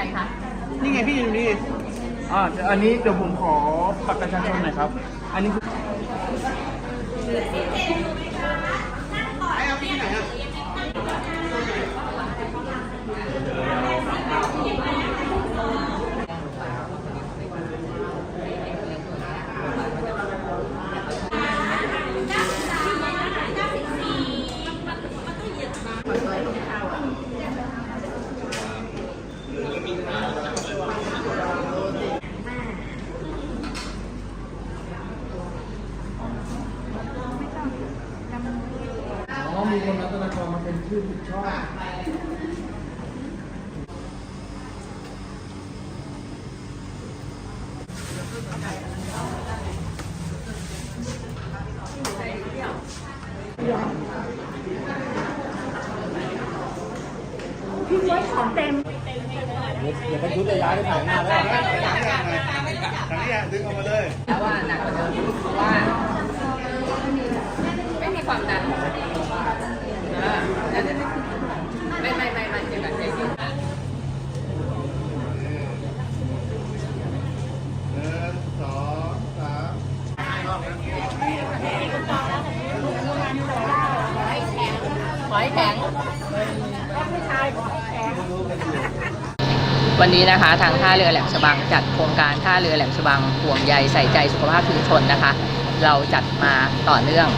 รคะ นี่ไงพี่อยู่นี่อ่าเดี๋ยวอันนี้เดี๋ยวผมขอบัตรประชาชนหน่อยครับ อันนี้คือไอ้เอาพี่ไหนอะอ๋อ มีคนรัตนากรมาเป็นชื่อผิดชอบอย่าไปชุดเลยย้ายไปถ่ายหน้าแล้วทางนี้ดึงออกมาเลยแล้วว่าหนักกว่าเดิมเพราะว่าไม่มีความดันอ่าแล้วจะไม่ไม่ไม่ไม่เกี่ยวกับใจจริง หนึ่งสองสาม หอยแข็ง วันนี้นะคะทางท่าเรือแหลมฉบังจัดโครงการท่าเรือแหลมฉบังห่วงใยใส่ใจสุขภาพชุมชนนะคะ เราจัดมาต่อเนื่อง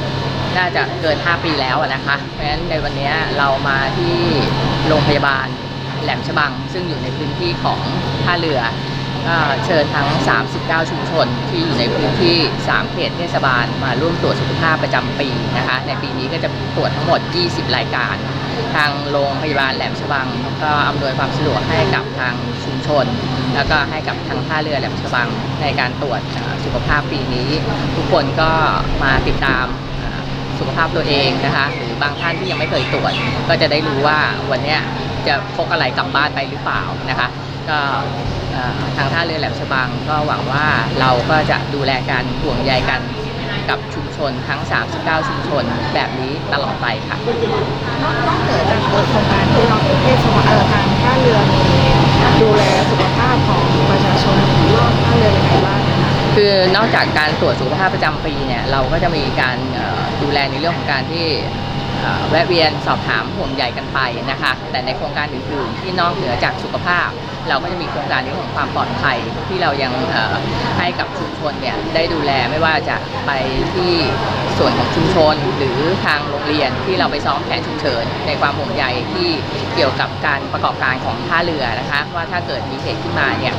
น่าจะเกิน 5 ปีแล้วนะคะเพราะฉะนั้นในวันนี้เรามาที่โรงพยาบาลแหลมฉบัง ซึ่งอยู่ในพื้นที่ของท่าเรือ เชิญทั้ง 39 ชุมชนที่อยู่ในพื้นที่ 3 เขตเทศบาลมาร่วมตรวจสุขภาพประจำปีนะคะ ในปีนี้ก็จะตรวจทั้งหมด 20 รายการ ทางโรงพยาบาลแหลมฉบัง ก็อำนวยความสะดวกให้กับทางชุมชน แล้วก็ให้กับทางท่าเรือแหลมฉบังในการตรวจสุขภาพปีนี้ ทุกคนก็มาติดตามสุขภาพตัวเองนะคะ หรือบางท่านที่ยังไม่เคยตรวจ ก็จะได้รู้ว่าวันนี้จะพกอะไรกลับบ้านไปหรือเปล่านะคะ ก็ ทางท่าเรือแหลมฉบังก็หวังว่าเราก็จะดูแลกันห่วงใยกันกับชุมชนทั้ง 39 ชุมชนแบบนี้ตลอดไปค่ะนอกเหนือจากโครงการที่เราเทศบาลเอ่อทางท่าเรือมีดูแลสุขภาพของประชาชนรอบท่าเรือยังไงบ้างนะคะคือนอกจากการตรวจสุขภาพประจำปีเนี่ยเราก็จะมีการเอ่อดูแลในเรื่องของการที่เอ่อแวะเวียนสอบถามห่วงใยกันไปนะคะ แต่ในโครงการอื่นๆที่นอกเหนือจากสุขภาพ เราก็จะมีโครงการเรื่องของความปลอดภัยที่เรายังให้กับชุมชนเนี่ยได้ดูแลไม่ว่าจะไปที่ส่วนของชุมชนหรือทางโรงเรียนที่เราไปซ้อมแผนฉุกเฉินในความห่วงใยที่เกี่ยวกับการประกอบการของท่าเรือนะคะว่าถ้าเกิดมีเหตุขึ้นมาเนี่ย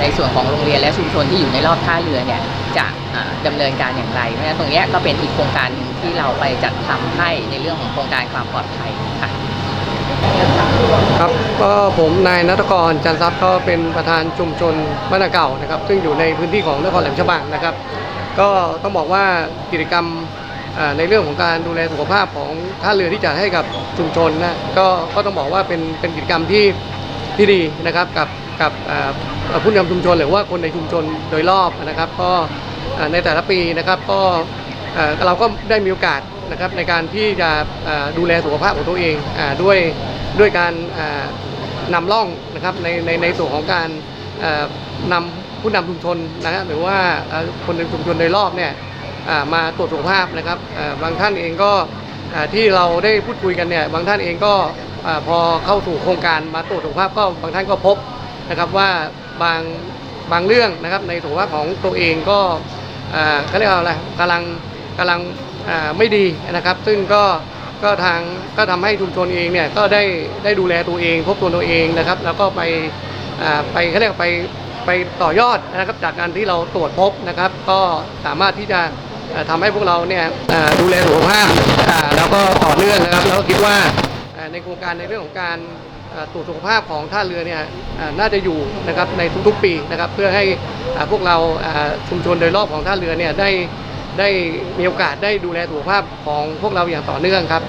ในส่วนของโรงเรียนและชุมชนที่อยู่ในรอบท่าเรือเนี่ยจะเอ่อดำเนินการอย่างไรเพราะฉะนั้นตรงนี้ก็เป็นอีกโครงการหนึ่งที่เราไปจัดทำให้ในเรื่องของโครงการความปลอดภัยค่ะ ครับก็ผมนายนัทกรจันทรัพย์ก็เป็นประธานชุมชนบ้านเก่านะครับ ซึ่งอยู่ในพื้นที่ของนครแหลมฉบังนะครับ ก็ต้องบอกว่ากิจกรรมในเรื่องของการดูแลสุขภาพของท่าเรือที่จัดให้กับชุมชนนะก็ก็ต้องบอกว่าเป็นเป็นกิจกรรมที่ที่ดีนะครับกับกับผู้นำชุมชนหรือว่าคนในชุมชนโดยรอบนะครับ ก็ในแต่ละปีนะครับก็เราก็ได้มีโอกาสนะครับในการที่จะดูแลสุขภาพของตัวเองอด้วย ด้วยการอ่านำร่องนะครับในในในส่วนของการนำผู้นำชุมชนนะฮะหรือว่าคนในชุมชนโดยรอบเนี่ยมาตรวจสุขภาพนะครับบางท่านเองก็ที่เราได้พูดคุยกันเนี่ยบางท่านเองก็พอเข้าสู่โครงการมาตรวจสุขภาพก็บางท่านก็พบนะครับว่าบางบางเรื่องนะครับในสุขภาพของตัวเองก็เขาเรียกว่าอะไรกำลังกำลังไม่ดีนะครับ ซึ่งก็ ก็ทางก็ทำให้ชุมชนเองเนี่ยก็ได้ได้ดูแลตัวเองพบตัวตัวเองนะครับ แล้วก็ไปอ่าไปเขาเรียกไปไปต่อยอดนะครับจากการที่เราตรวจพบนะครับ ก็สามารถที่จะอ่าทำให้พวกเราเนี่ยดูแลสุขภาพอ่าแล้วก็ต่อเนื่องนะครับ แล้วก็คิดว่าในโครงการในเรื่องของการตรวจสุขภาพของท่าเรือเนี่ยน่าจะอยู่นะครับในทุกๆปีนะครับ เพื่อให้พวกเราชุมชนโดยรอบของท่าเรือเนี่ยได้ ได้มีโอกาสได้ดูแลสุขภาพของพวกเราอย่างต่อเนื่องครับ